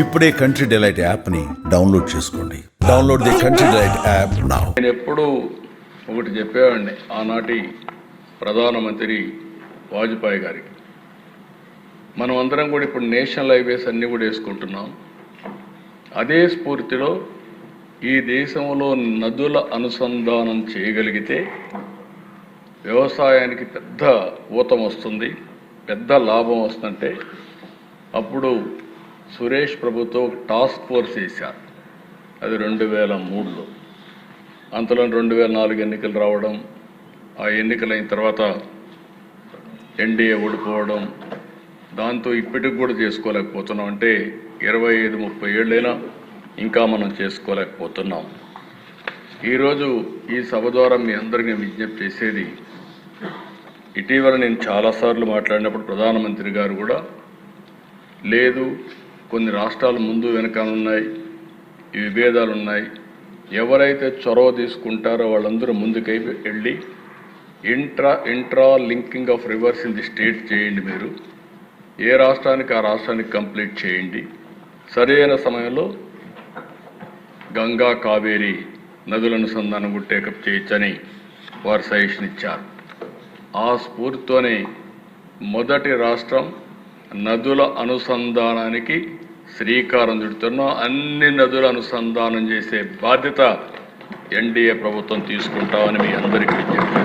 ఇప్పుడే country delight యాప్ని download చేసుకోండి. Download the country delight app now నేను ఎప్పుడూ ఒకటి చెప్పేవాడిని. ఆనాటి ప్రధానమంత్రి వాజ్పేయి గారికి. మనం అందరం కూడా ఇప్పుడు నేషనల్ హైవేస్ అన్నీ కూడా వేసుకుంటున్నాం. అదే స్ఫూర్తిలో ఈ దేశంలో నదుల అనుసంధానం చేయగలిగితే వ్యవసాయానికి పెద్ద ఊతం వస్తుంది పెద్ద లాభం వస్తుంటే అప్పుడు సురేష్ ప్రభుతో ఒక టాస్క్ ఫోర్స్ వేశారు అది రెండు వేల మూడులో. అంతలో రెండు వేల నాలుగు ఎన్నికలు రావడం ఆ ఎన్నికలైన తర్వాత ఎన్డీఏ ఓడిపోవడం దాంతో ఇప్పటికి కూడా చేసుకోలేకపోతున్నాం. అంటే ఇరవై ఐదు ముప్పై ఏళ్ళైనా ఇంకా మనం చేసుకోలేకపోతున్నాం. ఈరోజు ఈ సభ ద్వారా మీ అందరికీ విజ్ఞప్తి చేసేది ఇటీవల నేను చాలాసార్లు మాట్లాడినప్పుడు ప్రధానమంత్రి గారు కూడా లేదు కొన్ని రాష్ట్రాలు ముందు వెనక ఉన్నాయి ఈ విభేదాలు ఉన్నాయి ఎవరైతే చొరవ తీసుకుంటారో వాళ్ళందరూ ముందుకై వెళ్ళి intra intra linking of rivers in the state చేయండి మీరు. ఏ రాష్ట్రానికి ఆ రాష్ట్రానికి కంప్లీట్ చేయండి. సరైన సమయంలో గంగా కావేరి నదుల అనుసంధానం కూడా టేకప్ చేయొచ్చని వారు సజెషన్ ఇచ్చారు. ఆ స్ఫూర్తితోనే మొదటి రాష్ట్రం నదుల అనుసంధానానికి శ్రీకారం చుడుతున్నాం అన్ని నదుల అనుసంధానం చేసే బాధ్యత ఎన్డీఏ ప్రభుత్వం తీసుకుంటామని మీ అందరికీ విజ్ఞప్తి